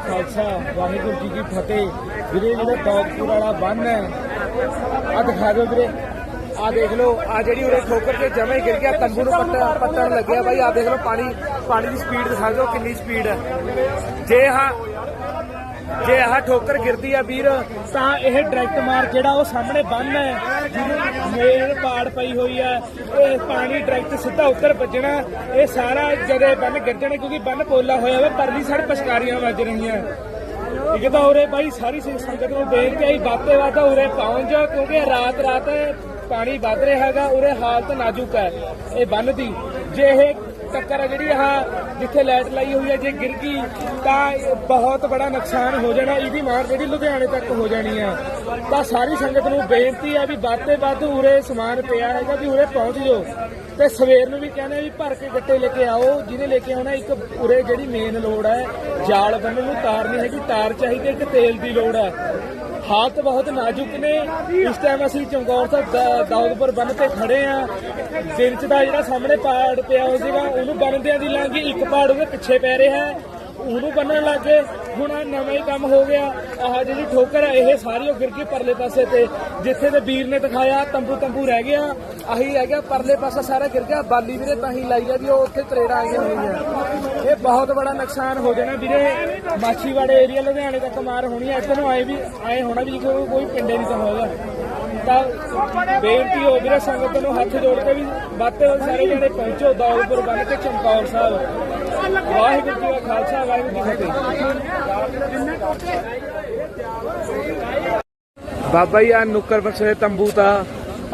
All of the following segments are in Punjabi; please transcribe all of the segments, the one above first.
ਖਾਲਸਾ, ਵਾਹਿਗੁਰੂ ਜੀ ਕੀ ਫਤਿਹ। ਵੀਰੇ, ਜਿਹੜਾ ਦੌਲਤਪੁਰ ਵਾਲਾ ਬੰਨ ਹੈ ਆ ਦਿਖਾ ਦਿਓ ਵੀਰੇ। ਆ ਦੇਖ ਲਓ ਆ ਜਿਹੜੀ ਉਰੇ ਠੋਕਰ ਕੇ ਜਮੇ ਗਿਰ ਗਿਆ, ਤੰਬੂ ਨੂੰ ਪੱਟਣ ਪੱਟਣ ਲੱਗਿਆ ਬਾਈ। ਆ ਦੇਖ ਲਓ, ਪਾਣੀ ਪਾਣੀ ਦੀ ਸਪੀਡ ਦਿਖਾ ਦਿਓ ਕਿੰਨੀ ਸਪੀਡ ਹੈ। ਜੇ ਹਾਂ ਜੇ ਆਹ ਠੋਕਰ ਗਿਰਦੀ ਆ ਵੀਰ, ਤਾਂ ਇਹ ਡਾਇਰੈਕਟ ਮਾਰ ਜਿਹੜਾ ਉਹ ਸਾਹਮਣੇ ਬੰਨ ਹੈ, ਜਿਹਨੂੰ ਮੇਲ ਪਾੜ ਪਈ ਹੋਈ ਹੈ। ਇਹ ਪਾਣੀ ਡਾਇਰੈਕਟ ਸਿੱਧਾ ਉੱਤਰ ਵੱਜਣਾ। ਇਹ ਸਾਰਾ ਜਦੇ ਬੰਨ ਗਿਰਜਣੇ, ਕਿਉਂਕਿ ਬੰਨ ਪੋਲਾ ਹੋਇਆ ਵਾ, ਪਰਲੀ ਸਾਈਡ ਪਸ਼ਕਾਰੀਆਂ ਵੱਜ ਰਹੀਆਂ। ਇੱਕ ਤਾਂ ਉਰੇ ਬਾਈ ਸਾਰੀ ਸਿੱਖ ਸੰਗਤ ਨੂੰ ਕੇ ਹੈ ਬਾਤੇ ਵਾਦਾ ਉਰੇ ਪਹੁੰਚ ਜਾਓ ਕਿਉਂਕਿ ਰਾਤ ਰਾਤ ਪਾਣੀ ਵੱਧ ਰਿਹਾ ਹੈਗਾ, ਉਰੇ ਹਾਲਤ ਨਾਜ਼ੁਕ ਹੈ ਇਹ ਬੰਨ ਦੀ। ਜੇ ਇਹ ਟੱਕਰ ਹੈ ਜਿਹੜੀ ਆਹ ਜਿੱਥੇ ਲਾਈਟ ਲਾਈ ਹੋਈ ਹੈ ਜੇ ਗਿਰ ਗਈ ਤਾਂ ਇਹ ਬਹੁਤ ਬੜਾ ਨੁਕਸਾਨ ਹੋ ਜਾਣਾ, ਇਹਦੀ ਮਾਰ ਜਿਹੜੀ ਲੁਧਿਆਣੇ ਤੱਕ ਹੋ ਜਾਣੀ ਹੈ ਤਾਂ ਸਾਰੀ ਸੰਗਤ ਨੂੰ ਬੇਨਤੀ ਆ ਵੀ ਵੱਧ ਤੇ ਵੱਧ ਉਰੇ ਸਮਾਨ ਪਿਆ ਹੈਗਾ ਵੀ ਉਰੇ ਪਹੁੰਚ ਜਾਓ। ਤੇ ਸਵੇਰ ਨੂੰ ਵੀ ਕਹਿੰਦੇ ਵੀ ਭਰ ਕੇ ਗੱਟੇ ਲੈ ਕੇ ਆਓ, ਜਿਹਨੇ ਲੈ ਕੇ ਆਉਣਾ, ਇੱਕ ਉਰੇ ਜਿਹੜੀ ਮੇਨ ਲੋੜ ਹੈ ਜਾਲ ਬੰਨਣ ਨੂੰ ਤਾਰ ਨਹੀਂ ਹੈਗੀ, ਤਾਰ ਚਾਹੀਦੀ, ਇੱਕ ਤੇਲ ਦੀ ਲੋੜ ਹੈ ਹਾਲਤ ਬਹੁਤ ਨਾਜ਼ੁਕ ਨੇ। ਇਸ ਟਾਈਮ ਅਸੀਂ ਚਮਕੌਰ ਸਾਹਿਬ ਦਾ- ਬੰਨ ਤੇ ਖੜੇ ਆ ਸਿਰਚ ਦਾ ਜਿਹੜਾ ਸਾਹਮਣੇ ਪਾੜ ਪਿਆ ਹੋ ਸੀਗਾ, ਉਹਨੂੰ ਬੰਨਦਿਆਂ ਦੀ ਲਾਂਗੀ ਇੱਕ ਪਾੜ ਉਹਦੇ ਪਿੱਛੇ ਪੈ ਰਿਹਾ ਹੈ। ਉਹਨੂੰ ਬੰਨਣ ਲੱਗ ਗਏ। ਹੁਣ ਆਹ ਨਵਾਂ ਹੀ ਕੰਮ ਹੋ ਗਿਆ। ਆਹ ਜਿਹੜੀ ਠੋਕਰ ਹੈ, ਇਹ ਸਾਰੀ ਉਹ ਗਿਰ ਗਈ ਪਰਲੇ ਪਾਸੇ ਤੇ, ਜਿੱਥੇ ਤੇ ਵੀਰ ਨੇ ਦਿਖਾਇਆ, ਤੰਬੂ ਤੰਬੂ ਰਹਿ ਗਿਆ। ਆਹੀ ਰਹਿ ਗਿਆ, ਪਰਲੇ ਪਾਸਾ ਸਾਰਾ ਗਿਰ ਗਿਆ। ਬਾਲੀ ਵੀਰੇ, ਤਾਂ ਹੀ ਲਾਈ ਆ ਵੀ ਉਹ ਉੱਥੇ ਤਰੇੜਾ ਆਈਆਂ ਹੋਈਆਂ। ਇਹ ਬਹੁਤ ਬੜਾ ਨੁਕਸਾਨ ਹੋ ਜਾਣਾ ਵੀਰੇ। ਮਾਛੀਵਾੜੇ ਏਰੀਆ ਲੁਧਿਆਣੇ ਤੱਕ ਮਾਰ ਹੋਣੀ ਹੈ ਇੱਧਰ ਨੂੰ ਆਏ ਵੀ ਆਏ ਹੋਣਾ ਵੀ ਕੋਈ ਕੋਈ ਪਿੰਡੇ ਨਹੀਂ ਤਾਂ ਹੋਗਾ ਤਾਂ ਬੇਨਤੀ ਹੋ ਵੀਰੇ, ਸੰਗਤ ਨੂੰ ਹੱਥ ਜੋੜ ਕੇ ਵੀ ਬਾਤੇ ਹੋਏ ਸਾਰੇ ਜਣੇ ਪਹੁੰਚੋ ਦੌਲਪੁਰ ਬੰਨ ਤੇ ਚਮਕੌਰ ਸਾਹਿਬ। ਵਾਹਿਗੁਰੂ ਜੀ ਕਾ ਖਾਲਸਾ, ਵਾਹਿਗੁਰੂ ਜੀ ਕੀ ਫਤਿਹ। ਬਾਬਾ ਜੀ ਆ ਨੁੱਕਰ ਬਖਸ਼ੇ ਤੰਬੂ ਤਾਂ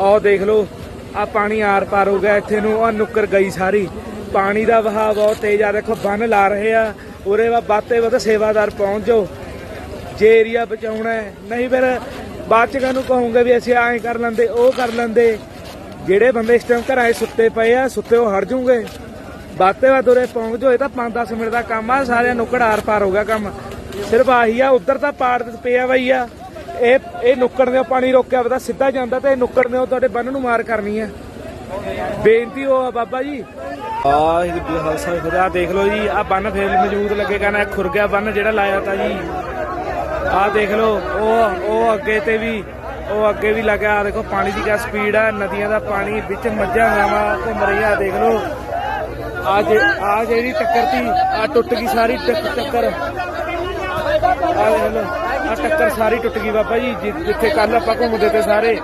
ਆਹ ਦੇਖ ਲਓ ਆ ਪਾਣੀ ਆਰ ਪਾਰ ਹੋ ਗਿਆ ਇੱਥੇ ਨੂੰ ਆ ਨੁੱਕਰ ਗਈ ਸਾਰੀ। ਪਾਣੀ ਦਾ ਵਹਾਅ ਬਹੁਤ ਤੇਜ਼ ਆ। ਦੇਖੋ, ਬੰਨ ਲਾ ਰਹੇ ਆ। ਉਰੇ ਵਾ ਬਾਤੇ ਵਾ ਸੇਵਾਦਾਰ ਪਹੁੰਚ ਜਾਓ। ਜੇ ਏਰੀਆ ਬਚਾਉਣਾ ਨਹੀਂ ਫਿਰ ਬਾਅਦ ਚ ਕਾਹਨੂੰ ਕਹੋਗੇ ਵੀ ਅਸੀਂ ਐਂ ਕਰ ਲੈਂਦੇ, ਉਹ ਕਰ ਲੈਂਦੇ। ਜਿਹੜੇ ਬੰਦੇ ਇਸ ਟਾਈਮ ਘਰਾਂ 'ਚ ਸੁੱਤੇ ਪਏ ਆ, ਸੁੱਤੇ ਉਹ ਹਟ ਜੂਗੇ ਬਾਤੇ ਵਾ ਦੁਰੇ ਪਹੁੰਚ ਜਾਓ, ਇਹ ਤਾਂ 5-10 ਮਿੰਟ ਦਾ ਕੰਮ ਆ, ਸਾਰਿਆਂ ਨੁੱਕੜ ਆਰ ਪਾਰ ਹੋ ਗਿਆ ਕੰਮ। ਸਿਰਫ ਆਹੀ ਆ, ਉਧਰ ਤਾਂ ਪਾੜ ਪਿਆ ਬਈ ਆ। ਇਹ ਇਹ ਨੁੱਕੜ ਦੇ ਪਾਣੀ ਰੋਕਿਆ ਪਤਾ ਸਿੱਧਾ ਜਾਂਦਾ ਤੇ ਇਹ ਨੁੱਕੜ ਦੇ ਤੁਹਾਡੇ ਬੰਨ ਨੂੰ ਮਾਰ ਕਰਨੀ ਆ। ਬੇਨਤੀ ਉਹ ਬਾਬਾ ਜੀ। ਆਹ ਜੀ ਖੁਦਾ ਦੇਖ ਲਓ ਜੀ ਆ ਬੰਨ ਫੇਰ ਮੌਜੂਦ ਲੱਗੇ ਕਹਿੰਦਾ ਖੁਰ ਬੰਨ ਜਿਹੜਾ ਲਾਇਆ ਤਾਂ ਜੀ। ਆਹ ਦੇਖ ਲਓ, ਉਹ ਉਹ ਅੱਗੇ ਤੇ ਵੀ, ਉਹ ਅੱਗੇ ਵੀ ਲੱਗਿਆ। ਆਹ ਦੇਖੋ, ਪਾਣੀ ਦੀ ਕਿਆ ਸਪੀਡ ਆ, ਨਦੀਆਂ ਦਾ ਪਾਣੀ ਵਿੱਚ ਮੱਝਾਂ ਗਾਵਾਂ ਘੁੰਮ ਰਹੀਆਂ ਦੇਖ ਲਓ। ਆ ਜੇ ਆ ਜਿਹੜੀ ਟੱਕਰ ਤੀ ਆ ਟੁੱਟ ਗਈ ਸਾਰੀ ਟੱਕ- ਟੱਕਰ। ਆ ਦੇਖ ਲਓ ਆ ਟੱਕਰ ਸਾਰੀ ਟੁੱਟ ਗਈ ਬਾਬਾ ਜੀ ਜਿੱਥੇ ਕੱਲ ਆਪਾਂ ਘੁੰਮਦੇ ਤੇ ਸਾਰੇ।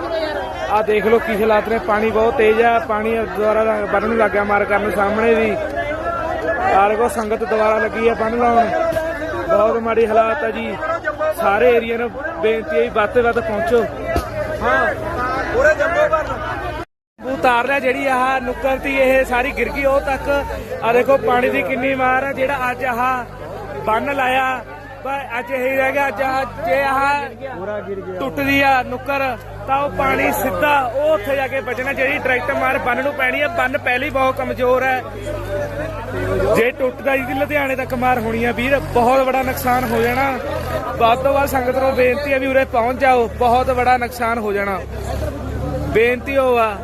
ਆ ਦੇਖ ਲਓ ਕੀ ਹਾਲਾਤ ਨੇ। ਪਾਣੀ ਬਹੁਤ ਤੇਜ਼ ਆ। ਪਾਣੀ ਦੁਆਰਾ ਬੰਨ ਨੂੰ ਲੱਗਿਆ ਮਾਰ ਕਰਨ ਸਾਹਮਣੇ ਵੀ। ਆ ਦੇਖੋ ਸੰਗਤ ਦੁਆਰਾ ਲੱਗੀ ਆ ਬੰਨ ਲਾਉਣ। ਬਹੁਤ ਮਾੜੀ ਹਾਲਾਤ ਆ ਜੀ। ਸਾਰੇ ਏਰੀਆ ਨੂੰ ਬੇਨਤੀ ਹੈ ਵੱਧ ਤੋਂ ਵੱਧ ਪਹੁੰਚੋ। ਹਾਂ ਪੂਰੇ ਜੰਮੂ ਬੰਨ ਉਤਾਰ ਲਿਆ ਜਿਹੜੀ ਆਹ ਨੁੱਕਰ ਤੀ ਇਹ ਸਾਰੀ ਗਿਰ ਗਈ ਉਹ ਤੱਕ ਆ ਦੇਖੋ ਪਾਣੀ ਦੀ ਕਿੰਨੀ ਮਾਰ ਹੈ ਜਿਹੜਾ ਅੱਜ ਆਹ ਬੰਨ ਲਾਇਆ। ਪਰ ਅੱਜ ਇਹ ਰਹਿ ਗਿਆ ਅੱਜ ਜੇ ਆਹ ਪੂਰਾ ਗਿਰ ਗਿਆ। ਟੁੱਟਦੀ ਆ ਨੁੱਕਰ। ਤਾਂ ਉਹ ਪਾਣੀ ਸਿੱਧਾ ਉਹ ਉੱਥੇ ਜਾ ਕੇ ਬਚਣਾ ਜਿਹੜੀ ਡਾਇਰੈਕਟ ਮਾਰ ਬੰਨ ਨੂੰ ਪੈਣੀ ਹੈ ਬੰਨ ਪਹਿਲੀ ਬਹੁਤ ਕਮਜ਼ੋਰ ਹੈ। ਜੇ ਟੁੱਟਦਾ ਜੀ ਲੁਧਿਆਣੇ ਤੱਕ ਮਾਰ ਹੋਣੀ ਹੈ ਵੀਰ, ਬਹੁਤ ਬੜਾ ਨੁਕਸਾਨ ਹੋ ਜਾਣਾ। ਵੱਧ ਤੋਂ ਵੱਧ ਸੰਗਤ ਨੂੰ ਬੇਨਤੀ ਹੈ ਵੀ ਉਰੇ ਪਹੁੰਚ ਜਾਓ, ਬਹੁਤ ਬੜਾ ਨੁਕਸਾਨ ਹੋ ਜਾਣਾ। ਬੇਨਤੀ ਹੋ ਆ